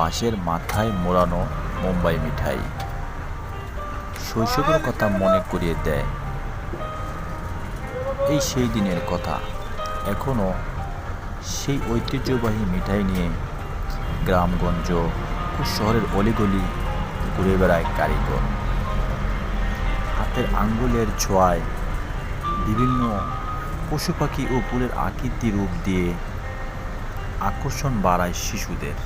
বাঁশের মাথায় মোড়ানো মুম্বাই মিঠাই। শৈশবের কথা মনে করিয়ে দেয়। এই সেই দিনের কথা। এখনও সেই ঐতিহ্যবাহী মিঠাই নিয়ে গ্রামগঞ্জ ও শহরের অলিগলি ঘুরে বেড়ায় কারিগর। হাতের আঙ্গুলের ছোঁয়ায় বিভিন্ন পশু পাখি ও ফুলের আকৃতি রূপ দিয়ে আকর্ষণ বাড়ায় শিশুদের।